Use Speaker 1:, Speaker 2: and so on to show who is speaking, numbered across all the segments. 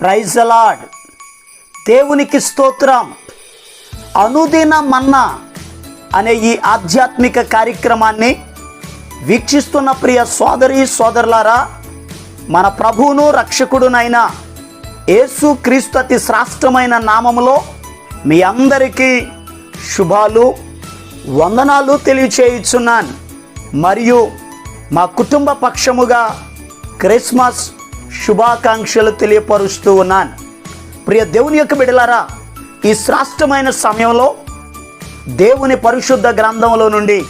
Speaker 1: Praise అలాడ్ దేవునికి స్తోత్రం. అనుదిన మన్నా అనే ఈ ఆధ్యాత్మిక కార్యక్రమాన్ని వీక్షిస్తున్న ప్రియ సోదరి సోదరులారా మన ప్రభువును రక్షకుడునైన యేసు క్రీస్తు అతి శ్రాష్టమైన నామములో మీ అందరికీ శుభాలు వందనాలు తెలియచేయుచున్నాను. మరియు మా కుటుంబ పక్షముగా క్రిస్మస్ శుభాకాంక్షలు తెలియపరుస్తూ ఉన్నాను. ప్రియ దేవుని యొక్క బిడలారా ఈ శ్రాష్టమైన సమయంలో దేవుని పరిశుద్ధ గ్రంథంలో నుండి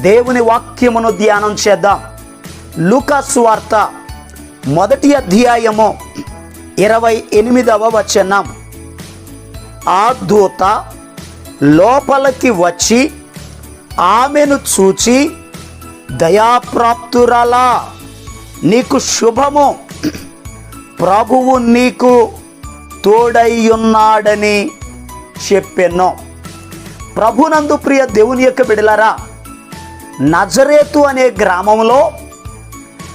Speaker 1: దేవుని వాక్యమును ధ్యానం చేద్దాం. లూకాసు వార్త మొదటి అధ్యాయము ఇరవై ఎనిమిదవ వచనం. ఆ దూత లోపలికి వచ్చి ఆమెను చూచి దయాప్రాప్తురాలా నీకు శుభము ప్రభువు నీకు తోడయ్యున్నాడని చెప్పెను ప్రభునందు ప్రియ దేవుని యొక్క బిడలారా నజరేతు అనే గ్రామంలో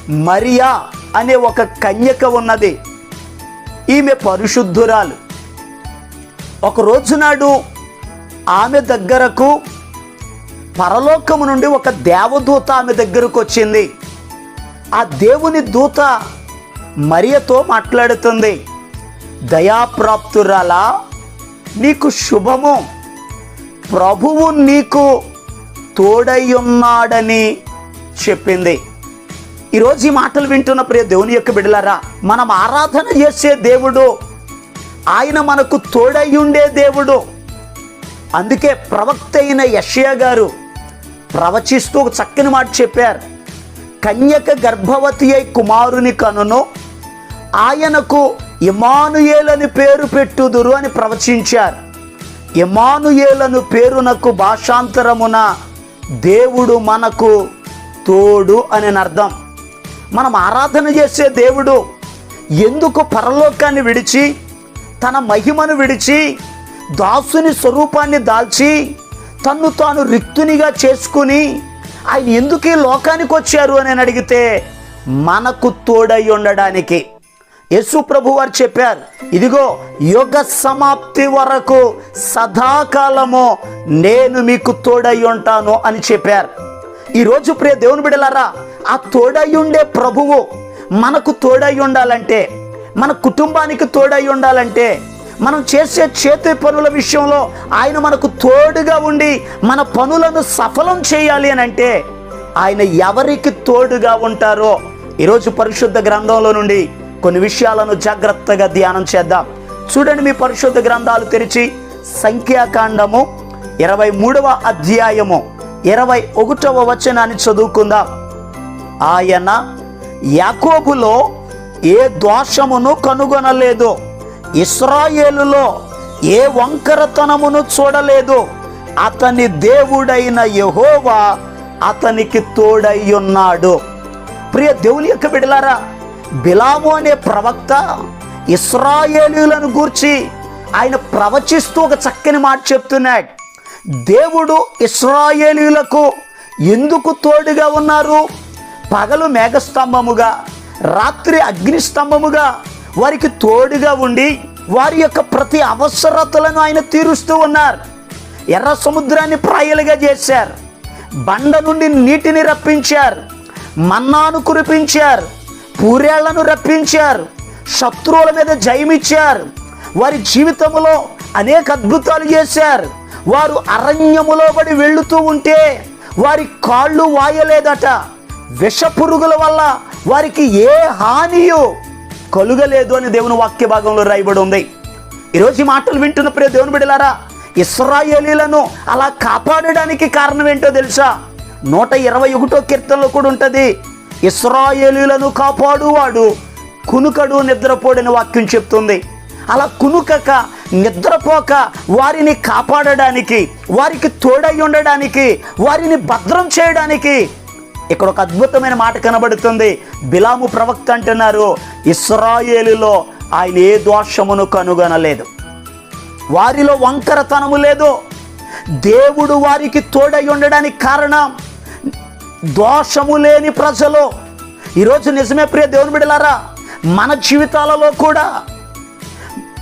Speaker 1: మరియా అనే ఒక కన్యక ఉన్నది. ఈమె పరిశుద్ధురాలు. ఒక రోజు నాడు ఆమె దగ్గరకు పరలోకము నుండి ఒక దేవదూత ఆమె దగ్గరకు వచ్చింది ఆ దేవుని దూత మరియతో మాట్లాడుతుంది. దయాప్రాప్తురాలా నీకు శుభము. ప్రభువు నీకు తోడయ్యున్నాడని చెప్పింది. ఈరోజు ఈ మాటలు వింటున్న ప్రియ దేవుని యొక్క బిడలారా మనం ఆరాధన చేసే దేవుడు ఆయన మనకు తోడయ్యుండే దేవుడు. అందుకే ప్రవక్త అయిన యషియా గారు ప్రవచిస్తూ ఒక చక్కని మాట చెప్పారు. కన్యక గర్భవతి అయి కుమారుని కనును ఆయనకు ఇమానుయేలని పేరు పెట్టుదురు అని ప్రవచించారు. ఇమానుయేలను పేరునకు భాషాంతరమున దేవుడు మనకు తోడు అని అర్థం. మనం ఆరాధన చేసే దేవుడు ఎందుకు పరలోకాన్ని విడిచి తన మహిమను విడిచి దాసుని స్వరూపాన్ని దాల్చి తన్ను తాను రిక్తునిగా చేసుకుని ఆయన ఎందుకు ఈ లోకానికి వచ్చారు అని అడిగితే మనకు తోడై ఉండడానికి. యేసు ప్రభు వారు చెప్పారు ఇదిగో యుగ సమాప్తి వరకు సదాకాలము నేను మీకు తోడై ఉంటాను అని చెప్పారు. ఈరోజు ప్రియ దేవుని బిడలారా ఆ తోడై ఉండే ప్రభువు మనకు తోడై ఉండాలంటే మన కుటుంబానికి తోడై ఉండాలంటే మనం చేసే చేతి పనుల విషయంలో ఆయన మనకు తోడుగా ఉండి మన పనులను సఫలం చేయాలి అని అంటే ఆయన ఎవరికి తోడుగా ఉంటారో ఈరోజు పరిశుద్ధ గ్రంథంలో నుండి కొన్ని విషయాలను జాగ్రత్తగా ధ్యానం చేద్దాం. చూడండి మీ పరిశుద్ధ గ్రంథాలు తెరిచి సంఖ్యాకాండము ఇరవై మూడవ అధ్యాయము ఇరవై ఒకటవ వచనాన్ని చదువుకుందాం. ఆయన యాకోబులో ఏ దోషమును కనుగొనలేదు. ఇస్రాయేలులో ఏ వంకరతనమును చూడలేదు. అతని దేవుడైన యెహోవా అతనికి తోడై ఉన్నాడు. ప్రియ దేవుని యొక్క బిడలారా బిలాము అనే ప్రవక్త ఇస్రాయేలీలను గూర్చి ఆయన ప్రవచిస్తూ ఒక చక్కని మాట చెప్తున్నాడు. దేవుడు ఇస్రాయేలీలకు ఎందుకు తోడుగా ఉన్నారు? పగలు మేఘస్తంభముగా రాత్రి అగ్నిస్తంభముగా వారికి తోడుగా ఉండి వారి యొక్క ప్రతి అవసరతలను ఆయన తీరుస్తూ ఉన్నారు. ఎర్ర సముద్రాన్ని ప్రాయలుగా చేశారు. బండ నుండి నీటిని రప్పించారు. మన్నాను కురిపించారు. పూరేళ్ళను రప్పించారు. శత్రువుల మీద జయమిచ్చారు. వారి జీవితంలో అనేక అద్భుతాలు చేశారు. వారు అరణ్యములో పడి వెళుతూ ఉంటే వారి కాళ్ళు వాయలేదట. విష పురుగుల వల్ల వారికి ఏ హానియో కలుగలేదు అని దేవుని వాక్య భాగంలో రాయబడి ఉంది. ఈరోజు మాటలు వింటున్న ప్రియ దేవుని బిడలారా ఇస్రాయేలీలను అలా కాపాడడానికి కారణం ఏంటో తెలుసా? నూట ఇరవై ఒకటో కీర్తనలో కూడా ఉంటుంది ఇస్రాయేలీలను కాపాడువాడు. కునుకడు నిద్రపోడని వాక్యం చెప్తుంది. అలా కునుకక నిద్రపోక వారిని కాపాడడానికి వారికి తోడై ఉండడానికి వారిని భద్రం చేయడానికి ఇక్కడ ఒక అద్భుతమైన మాట కనబడుతుంది. బిలాము ప్రవక్త అంటున్నారు ఇస్రాయేలులో ఆయన ఏ దోషమును కనుగొనలేదు. వారిలో వంకరతనము లేదు. దేవుడు వారికి తోడై ఉండడానికి కారణం దోషము లేని ప్రజలు. ఈరోజు నిజమే ప్రియ దేవుని బిడలారా మన జీవితాలలో కూడా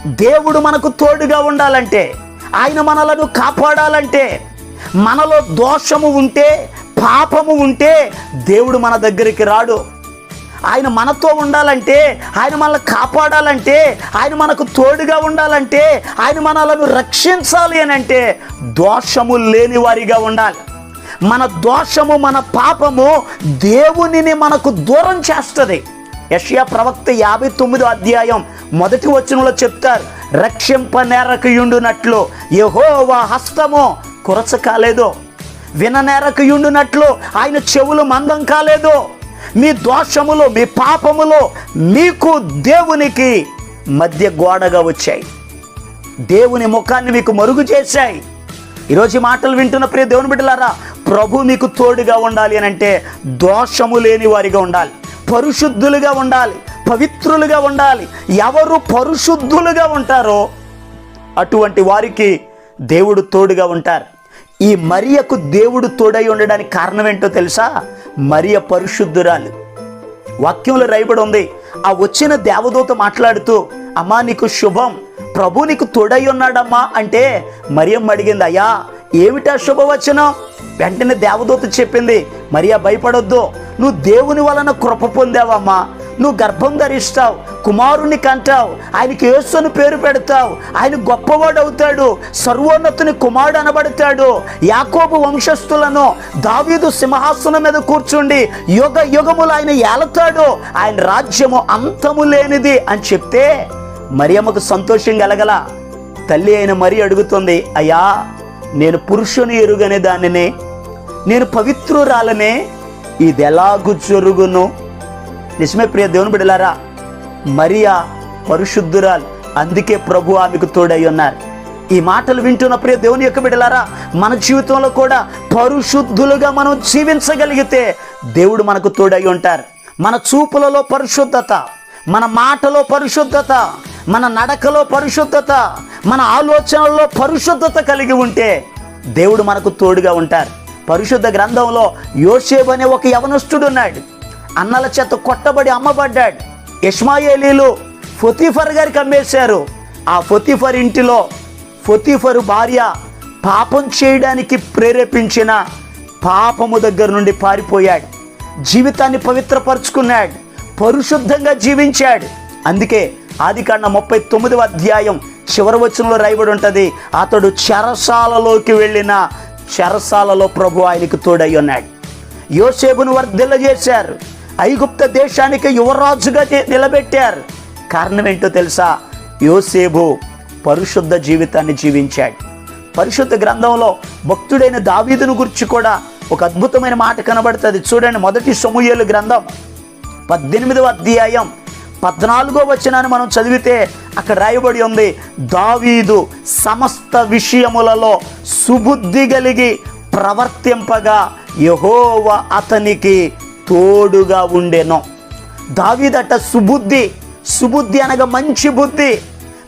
Speaker 1: దేవుడు మనకు తోడుగా ఉండాలంటే ఆయన మనలను కాపాడాలంటే మనలో దోషము ఉంటే పాపము ఉంటే దేవుడు మన దగ్గరికి రాడు. ఆయన మనతో ఉండాలంటే ఆయన మనల్ని కాపాడాలంటే ఆయన మనకు తోడుగా ఉండాలంటే ఆయన మనలను రక్షించాలి అని అంటే దోషము లేని వారిగా ఉండాలి. మన దోషము మన పాపము దేవునిని మనకు దూరం చేస్తుంది. యషియా ప్రవక్త యాభై తొమ్మిదో అధ్యాయం మొదటి వచనంలో చెప్తారు రక్షింప నేరకయుండునట్లు యహోవా హస్తము కురచ కాలేదు. విననేరకయుండునట్లు ఆయన చెవులు మందం కాలేదు. మీ దోషములు మీ పాపములో మీకు దేవునికి మధ్య గోడగా వచ్చాయి. దేవుని ముఖాన్ని మీకు మరుగు చేశాయి. ఈరోజు ఈ మాటలు వింటున్న ప్రియ దేవుని బిడ్డలారా ప్రభు మీకు తోడుగా ఉండాలి అని అంటే దోషము లేని వారిగా ఉండాలి పరిశుద్ధులుగా ఉండాలి పవిత్రులుగా ఉండాలి. ఎవరు పరిశుద్ధులుగా ఉంటారో అటువంటి వారికి దేవుడు తోడుగా ఉంటారు. ఈ మరియకు దేవుడు తోడై ఉండడానికి కారణం ఏంటో తెలుసా? మరియ పరిశుద్ధురాలు. వాక్యంలో రాయబడి ఉంది. ఆ వచ్చిన దేవదూత మాట్లాడుతూ అమ్మా నీకు శుభం. ప్రభు నీకు తోడై ఉన్నాడమ్మా అంటే మరియమ్మ అడిగింది అయ్యా ఏమిటా శుభవచనం? వెంటనే దేవదూత చెప్పింది మరియా భయపడొద్దు. నువ్వు దేవుని వలన కృప పొందావమ్మా. నువ్వు గర్భం ధరిస్తావు కుమారుని కంటావు ఆయనకి యేసుని పేరు పెడతావు ఆయన గొప్పవాడు అవుతాడు సర్వోన్నతుని కుమారుడు అనబడతాడు. యాకోబు వంశస్థులను దావీదు సింహాసనం మీద కూర్చుండి యుగ యుగములు ఆయన ఏలతాడు ఆయన రాజ్యము అంతము లేనిది అని చెప్తే మరియమ్మకు సంతోషం కలగల తల్లి అయిన మరి అడుగుతుంది అయ్యా నేను పురుషుని ఎరుగనే దానిని. నేను పవిత్రురాలనే. ఇది ఎలాగు జరుగును? నిజమే ప్రియ దేవుని బిడలారా మరియా పరిశుద్ధురాలు అందుకే ప్రభు ఆమెకు తోడై ఉన్నారు. ఈ మాటలు వింటున్న ప్రియ దేవుని యొక్క బిడలారా మన జీవితంలో కూడా పరిశుద్ధులుగా మనం జీవించగలిగితే దేవుడు మనకు తోడై ఉంటారు. మన చూపులలో పరిశుద్ధత మన మాటలో పరిశుద్ధత మన నడకలో పరిశుద్ధత మన ఆలోచనల్లో పరిశుద్ధత కలిగి ఉంటే దేవుడు మనకు తోడుగా ఉంటారు. పరిశుద్ధ గ్రంథంలో యోసేబు అనే ఒక యవనస్తుడు ఉన్నాడు. అన్నల చేత కొట్టబడి అమ్మబడ్డాడు. ఇస్మాయేలీలు ఫొతిఫర్ గారికి అమ్మేశారు. ఆ ఫొతిఫర్ ఇంటిలో ఫొతీఫరు భార్య పాపం చేయడానికి ప్రేరేపించిన పాపము దగ్గర నుండి పారిపోయాడు. జీవితాన్ని పవిత్రపరుచుకున్నాడు. పరిశుద్ధంగా జీవించాడు. అందుకే ఆదికాండ ముప్పై తొమ్మిదవ అధ్యాయం చివరి వచనంలో రాయబడి ఉంటుంది. అతడు చెరసాలలోకి వెళ్ళిన చెరసాలలో ప్రభు ఆయనకు తోడై ఉన్నాడు. యోసేపును వర్ధిల్ల చేశారు. ఐగుప్త దేశానికి యువరాజుగా నిలబెట్టారు. కారణం ఏంటో తెలుసా? యోసేపు పరిశుద్ధ జీవితాన్ని జీవించాడు. పరిశుద్ధ గ్రంథంలో భక్తుడైన దావీదును గురించి కూడా ఒక అద్భుతమైన మాట కనబడుతుంది. చూడండి మొదటి సమూహలు గ్రంథం పద్దెనిమిదవ అధ్యాయం పద్నాలుగో వచనాన్ని మనం చదివితే అక్కడ రాయబడి ఉంది దావీదు సమస్త విషయములలో సుబుద్ధి కలిగి ప్రవర్తింపగా యహోవ అతనికి తోడుగా ఉండెను. దావీదట సుబుద్ధి సుబుద్ధి అనగా మంచి బుద్ధి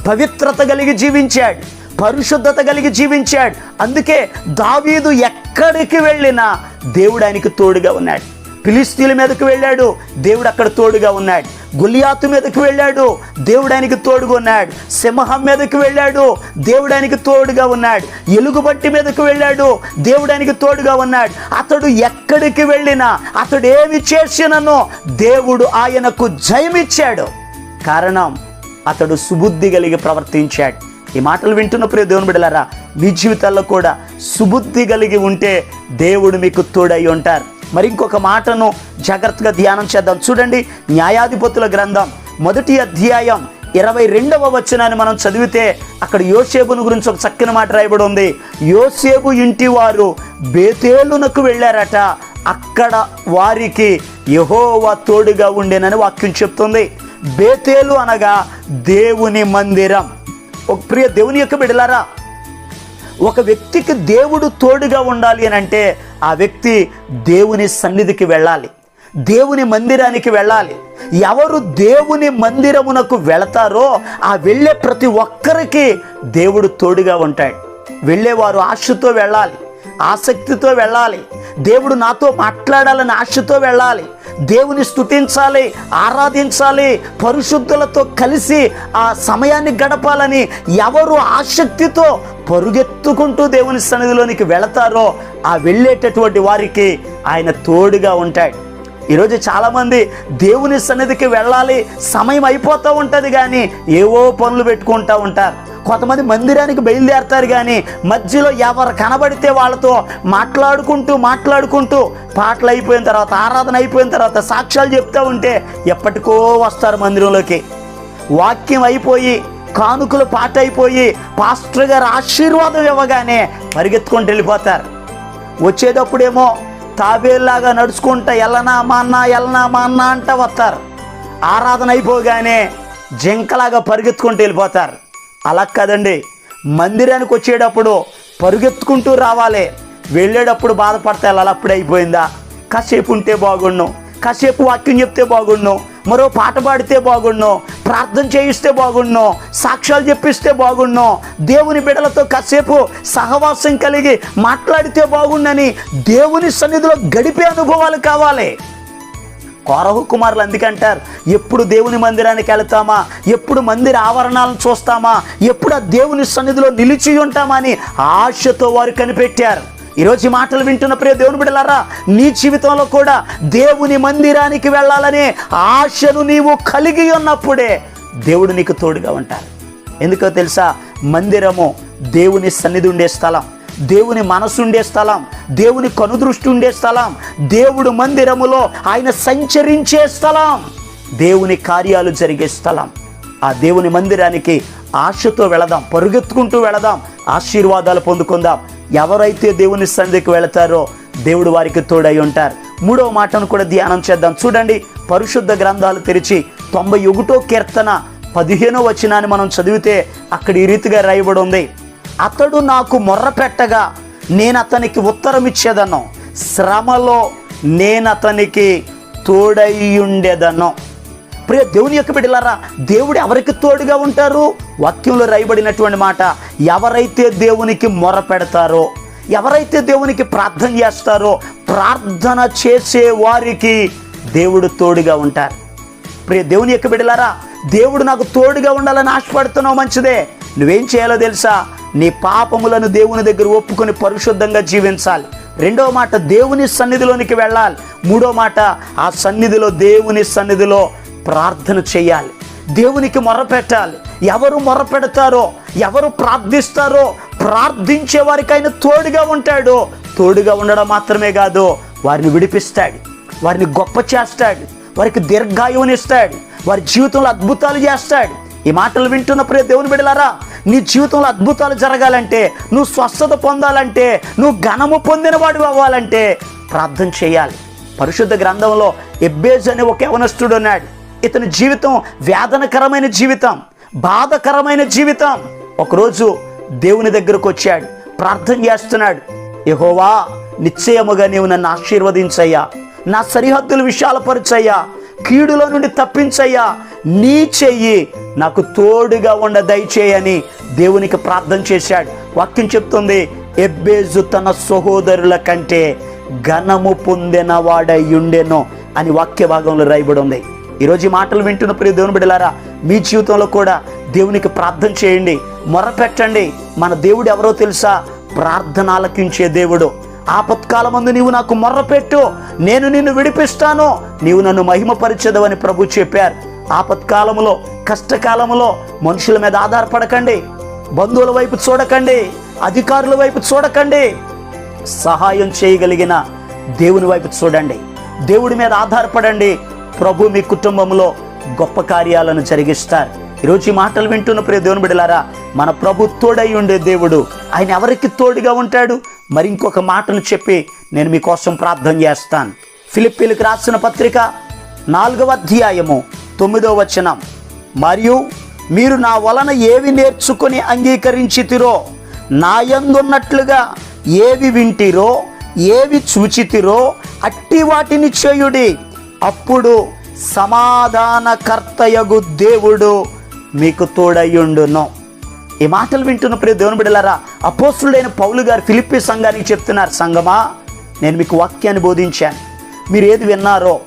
Speaker 1: పవిత్రత కలిగి జీవించాడు పరిశుద్ధత కలిగి జీవించాడు. అందుకే దావీదు ఎక్కడికి వెళ్ళినా దేవుడు ఆయనకి తోడుగా ఉన్నాడు. ఫిలిస్తీన్ల మీదకి వెళ్ళాడు దేవుడు అక్కడ తోడుగా ఉన్నాడు. గులియాతు మీదకి వెళ్ళాడు. దేవుడానికి తోడుగా ఉన్నాడు సింహం మీదకి వెళ్ళాడు. దేవుడానికి తోడుగా ఉన్నాడు. ఎలుగుబట్టి మీదకి వెళ్ళాడు. దేవుడానికి తోడుగా ఉన్నాడు. అతడు ఎక్కడికి వెళ్ళినా అతడు ఏమి చేసినను దేవుడు ఆయనకు జయమిచ్చాడు. కారణం అతడు సుబుద్ధి కలిగి ప్రవర్తించాడు. ఈ మాటలు వింటున్న ప్రియ దేవుని బిడలారా మీ జీవితాల్లో కూడా సుబుద్ధి కలిగి ఉంటే దేవుడు మీకు తోడై ఉంటారు. మరి ఇంకొక మాటను జాగ్రత్తగా ధ్యానం చేద్దాం. చూడండి న్యాయాధిపతుల గ్రంథం మొదటి అధ్యాయం ఇరవై రెండవ వచనాన్ని మనం చదివితే అక్కడ యోసేపును గురించి ఒక చక్కని మాట రాయబడి ఉంది. యోసేపు ఇంటి వారు బేతేలునకు వెళ్ళారట. అక్కడ వారికి యహోవా తోడుగా ఉండేనని వాక్యం చెప్తుంది. బేతేలు అనగా దేవుని మందిరం. ఒక ప్రియ దేవుని యొక్క బిడలారా ఒక వ్యక్తికి దేవుడు తోడుగా ఉండాలి అని అంటే ఆ వ్యక్తి దేవుని సన్నిధికి వెళ్ళాలి. దేవుని మందిరానికి వెళ్ళాలి. ఎవరు దేవుని మందిరమునకు వెళతారో ఆ వెళ్ళే ప్రతి ఒక్కరికి దేవుడు తోడుగా ఉంటాడు. వెళ్ళేవారు ఆశతో వెళ్ళాలి. ఆసక్తితో వెళ్ళాలి. దేవుడు నాతో మాట్లాడాలని ఆశతో వెళ్ళాలి. దేవుని స్థుతించాలి ఆరాధించాలి పరిశుద్ధులతో కలిసి ఆ సమయాన్ని గడపాలని ఎవరు ఆసక్తితో పరుగెత్తుకుంటూ దేవుని సన్నిధిలోనికి వెళతారో ఆ వెళ్ళేటటువంటి వారికి ఆయన తోడుగా ఉంటాడు. ఈరోజు చాలామంది దేవుని సన్నిధికి వెళ్ళాలి సమయం అయిపోతూ ఉంటుంది కానీ ఏవో పనులు పెట్టుకుంటూ ఉంటారు. కొంతమంది మందిరానికి బయలుదేరతారు కానీ మధ్యలో ఎవరు కనబడితే వాళ్ళతో మాట్లాడుకుంటూ మాట్లాడుకుంటూ పాటలు అయిపోయిన తర్వాత ఆరాధన అయిపోయిన తర్వాత సాక్ష్యాలు చెప్తూ ఉంటే ఎప్పటికో వస్తారు మందిరంలోకి. వాక్యం అయిపోయి కానుకలు పాట అయిపోయి పాస్టర్ గారు ఆశీర్వాదం ఇవ్వగానే పరిగెత్తుకుంటూ వెళ్ళిపోతారు. వచ్చేటప్పుడేమో తాబేలాగా నడుచుకుంటా ఎల్లనా మా అన్న ఎల్లనా మా అన్న అంట వస్తారు. ఆరాధన అయిపోగానే జింకలాగా పరిగెత్తుకుంటూ వెళ్ళిపోతారు. అలా కదండి. మందిరానికి వచ్చేటప్పుడు పరుగెత్తుకుంటూ రావాలి. వెళ్ళేటప్పుడు బాధపడతాయి అలా అప్పుడు అయిపోయిందా? కాసేపు ఉంటే బాగుండు. కాసేపు వాక్యం చెప్తే బాగుండు. మరో పాట పాడితే బాగుండు. ప్రార్థన చేయిస్తే బాగుండు. సాక్ష్యాలు చెప్పిస్తే బాగుండు. దేవుని బిడలతో కాసేపు సహవాసం కలిగి మాట్లాడితే బాగుండని దేవుని సన్నిధిలో గడిపే అనుభవాలు కావాలి. కోరహు కుమారులు అందుకంటారు. ఎప్పుడు దేవుని మందిరానికి వెళ్తామా? ఎప్పుడు మందిర ఆవరణాలను చూస్తామా? ఎప్పుడు ఆ దేవుని సన్నిధిలో నిలిచి ఉంటామా అని ఆశతో వారు కనిపెట్టారు. ఈరోజు ఈ మాటలు వింటున్న ప్రియ దేవుని బిడలారా నీ జీవితంలో కూడా దేవుని మందిరానికి వెళ్ళాలనే ఆశను నీవు కలిగి ఉన్నప్పుడే దేవుడు నీకు తోడుగా ఉంటారు ఎందుకో తెలుసా? మందిరము దేవుని సన్నిధి ఉండే స్థలం. దేవుని మనసుండే స్థలం దేవుని కనుదృష్టి ఉండే స్థలం దేవుడు మందిరములో ఆయన సంచరించే స్థలం దేవుని కార్యాలు జరిగే స్థలం. ఆ దేవుని మందిరానికి ఆశతో వెళదాం పరుగెత్తుకుంటూ వెళదాం ఆశీర్వాదాలు పొందుకుందాం. ఎవరైతే దేవుని సంధికి వెళతారో దేవుడు వారికి తోడై ఉంటారు. మూడవ మాటను కూడా ధ్యానం చేద్దాం. చూడండి పరిశుద్ధ గ్రంథాలు తెరిచి తొంభై ఒకటో కీర్తన పదిహేనో వచనాన్ని మనం చదివితే అక్కడ ఈ రీతిగా రాయబడి ఉంది. అతడు నాకు మొర్ర పెట్టగా నేను అతనికి ఉత్తరం ఇచ్చేదను శ్రమలో నేను అతనికి తోడయ్యుండేదను. ప్రియ దేవుని యొక్క బిడ్డలారా దేవుడు ఎవరికి తోడుగా ఉంటారు? వాక్యంలో రాయబడినటువంటి మాట ఎవరైతే దేవునికి మొర పెడతారో ఎవరైతే దేవునికి ప్రార్థన చేస్తారో ప్రార్థన చేసే వారికి దేవుడు తోడుగా ఉంటారు. ప్రియ దేవుని యొక్క బిడ్డలారా దేవుడు నాకు తోడుగా ఉండాలని ఆశపడుతున్నావు మంచిదే. నువ్వేం చేయాలో తెలుసా? నీ పాపములను దేవుని దగ్గర ఒప్పుకొని పరిశుద్ధంగా జీవించాలి. రెండో మాట దేవుని సన్నిధిలోనికి వెళ్ళాలి. మూడో మాట ఆ సన్నిధిలో దేవుని సన్నిధిలో ప్రార్థన చేయాలి. దేవునికి మొరపెట్టాలి. ఎవరు మొరపెడతారో ఎవరు ప్రార్థిస్తారో ప్రార్థించే వారికి ఆయన తోడుగా ఉంటాడు. తోడుగా ఉండడం మాత్రమే కాదు వారిని విడిపిస్తాడు. వారిని గొప్ప చేస్తాడు. వారికి దీర్ఘాయువునిస్తాడు. వారి జీవితంలో అద్భుతాలు చేస్తాడు. ఈ మాటలు వింటున్న ప్రియ దేవుని బిడలారా నీ జీవితంలో అద్భుతాలు జరగాలంటే నువ్వు స్వస్థత పొందాలంటే నువ్వు ఘనము పొందినవాడు అవ్వాలంటే ప్రార్థన చేయాలి. పరిశుద్ధ గ్రంథంలో ఎబ్బేజ్ అనే ఒక యవనస్తుడు ఉన్నాడు. ఇతని జీవితం వేదనకరమైన జీవితం బాధకరమైన జీవితం. ఒకరోజు దేవుని దగ్గరకు వచ్చాడు ప్రార్థన చేస్తున్నాడు. యహోవా నిశ్చయముగా నీవు నన్ను ఆశీర్వదించయ్యా. నా సరిహద్దులు విశాలపరచయ్యా కీడులో నుండి తప్పించయ్యా. నీ చెయ్యి నాకు తోడుగా ఉండ దయచేయని దేవునికి ప్రార్థన చేశాడు. వాక్యం చెప్తుంది ఎబ్బేజు తన సహోదరుల కంటే ఘనము పొందిన ఉండెను అని వాక్య భాగంలో రాయబడి ఉంది ఈరోజు ఈ మాటలు వింటున్న ప్రియ దేవుని బిడ్డలారా మీ జీవితంలో కూడా దేవునికి ప్రార్థన చేయండి మొరపెట్టండి. మన దేవుడు ఎవరో తెలుసా? ప్రార్థన ఆలకించే దేవుడు. ఆపత్కాలమందు నీవు నాకు మొర్రపెట్టు నేను నిన్ను విడిపిస్తాను నీవు నన్ను మహిమపరిచదవని ప్రభు చెప్పారు. ఆపత్కాలములో కష్టకాలములో మనుషుల మీద ఆధారపడకండి. బంధువుల వైపు చూడకండి. అధికారుల వైపు చూడకండి. సహాయం చేయగలిగిన దేవుని వైపు చూడండి. దేవుడి మీద ఆధారపడండి. ప్రభు మీ కుటుంబంలో గొప్ప కార్యాలను జరిగిస్తారు. ఈరోజు ఈ మాటలు వింటున్న ప్రియ దేవుని బిడలారా మన ప్రభు తోడై ఉండే దేవుడు ఆయన ఎవరికి తోడుగా ఉంటాడు? మరి ఇంకొక మాటను చెప్పి నేను మీకోసం ప్రార్థన చేస్తాను. ఫిలిప్పీలకు రాసిన పత్రిక నాలుగవ అధ్యాయము తొమ్మిదో వచనం. మరియు మీరు నా వలన ఏవి నేర్చుకుని అంగీకరించితిరో నాయందున్నట్లుగా ఏవి వింటిరో ఏవి చూచితిరో అట్టి వాటిని చేయుడి. అప్పుడు సమాధానకర్తయగు దేవుడు మీకు తోడయ్యుండును. ఈ మాటలు వింటున్న ప్రియ దేవుని బిడ్డలారా అపోస్తుడైన పౌలు గారు ఫిలిప్పి సంఘానికి చెప్తున్నారు సంగమా నేను మీకు వాక్యాన్ని బోధించాను. మీరు ఏది విన్నారో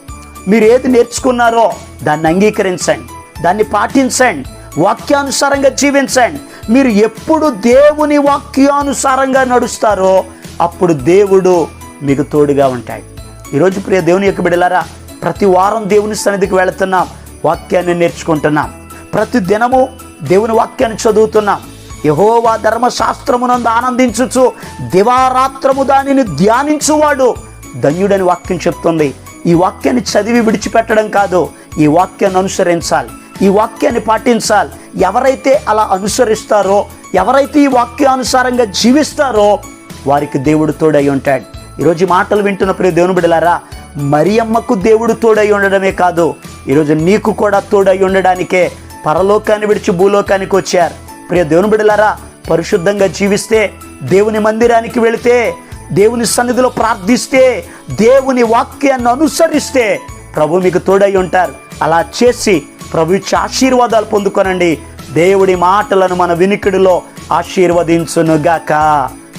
Speaker 1: మీరు ఏది నేర్చుకున్నారో దాన్ని అంగీకరించండి. దాన్ని పాటించండి. వాక్యానుసారంగా జీవించండి. మీరు ఎప్పుడు దేవుని వాక్యానుసారంగా నడుస్తారో అప్పుడు దేవుడు మీకు తోడుగా ఉంటాడు. ఈరోజు ప్రియ దేవుని యొక్క బిడలారా ప్రతి వారం దేవుని సన్నిధికి వెళుతున్నాం. వాక్యాన్ని నేర్చుకుంటున్నాం. ప్రతి దినము దేవుని వాక్యాన్ని చదువుతున్నాం. యహోవా ధర్మశాస్త్రమునందు ఆనందించుచు దివారాత్రము దానిని ధ్యానించువాడు. ధన్యుడని వాక్యం చెప్తుంది. ఈ వాక్యాన్ని చదివి విడిచిపెట్టడం కాదు. ఈ వాక్యాన్ని అనుసరించాలి. ఈ వాక్యాన్ని పాటించాలి. ఎవరైతే అలా అనుసరిస్తారో ఎవరైతే ఈ వాక్యానుసారంగా జీవిస్తారో వారికి దేవుడు తోడై ఉంటాడు. ఈరోజు మాటలు వింటున్న ప్రియ దేవుని బిడలారా మరియమ్మకు దేవుడు తోడై ఉండడమే కాదు ఈరోజు నీకు కూడా తోడై ఉండడానికే పరలోకాన్ని విడిచి భూలోకానికి వచ్చారు. ప్రియ దేవుని బిడలారా పరిశుద్ధంగా జీవిస్తే దేవుని మందిరానికి వెళితే దేవుని సన్నిధిలో ప్రార్థిస్తే దేవుని వాక్యాన్ని అనుసరిస్తే ప్రభు మీకు తోడై ఉంటారు. అలా చేసి ప్రభు ఇచ్చే ఆశీర్వాదాలు పొందుకొనండి. దేవుడి మాటలను మన వినికిడిలో ఆశీర్వదించునుగాక.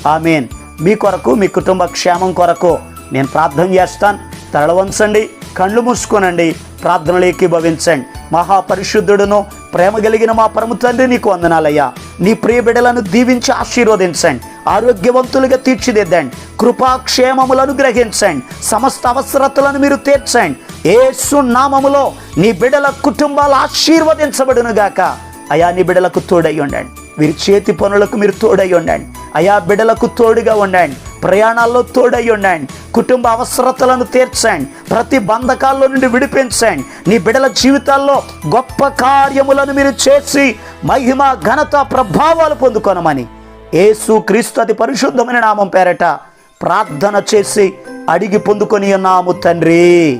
Speaker 1: ఆమెన్. మీ కొరకు మీ కుటుంబ క్షేమం కొరకు నేను ప్రార్థన చేస్తాను. తరలవంచండి కళ్ళు మూసుకోనండి ప్రార్థనలు భవించండి. మహాపరిశుద్ధుడును ప్రేమ కలిగిన మా పరమ తండ్రి నీకు వందనాలయ్యా. నీ ప్రియ బిడ్డలను దీవించి ఆశీర్వదించండి. ఆరోగ్యవంతులుగా తీర్చిదిద్దండి. కృపాక్షేమములను గ్రహించండి సమస్త అవసరతలను మీరు తీర్చండి. ఏసు నామములో నీ బిడ్డల కుటుంబాలు ఆశీర్వదించబడును గాక అయా నీ బిడ్డలకు తోడై ఉండండి. వీరి చేతి పనులకు మీరు తోడై ఉండండి. అయా బిడ్డలకు తోడుగా ఉండండి. ప్రయాణాల్లో తోడై ఉండండి. కుటుంబ అవసరతలను తీర్చండి. ప్రతి బంధకాల్లో నుండి విడిపించండి. నీ బిడల జీవితాల్లో గొప్ప కార్యములను మీరు చేసి మహిమ ఘనత ప్రభావాలు పొందుకొనమని ఏసు క్రీస్తు అతి పరిశుద్ధమైన నామం పేరట ప్రార్థన చేసి అడిగి పొందుకొని ఉన్నాము తండ్రి.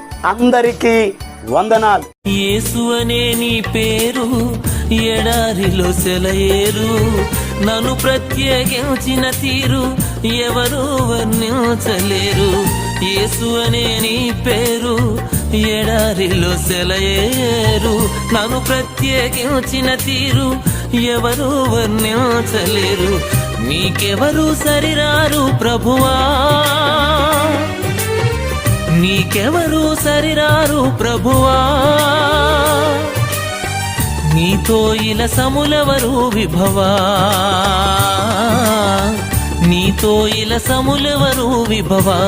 Speaker 1: అందరికీ వందనాలు.
Speaker 2: యేసు అనే నీ పేరు ఎడారిలో సెలయేరు. నన్ను ప్రత్యేకించిన తీరు ఎవరు వర్ణించలేరు. యేసు అనే నీ పేరు ఎడారిలో సెలయేరు. నన్ను ప్రత్యేకించిన తీరు ఎవరు వర్ణించలేరు. నీకెవరు సరిరారు ప్రభువా. నీకెవరు సరిరారు ప్రభువా? నీతో ఇలా సములవరు విభవా? నీతో ఇలా సములవరు విభవా?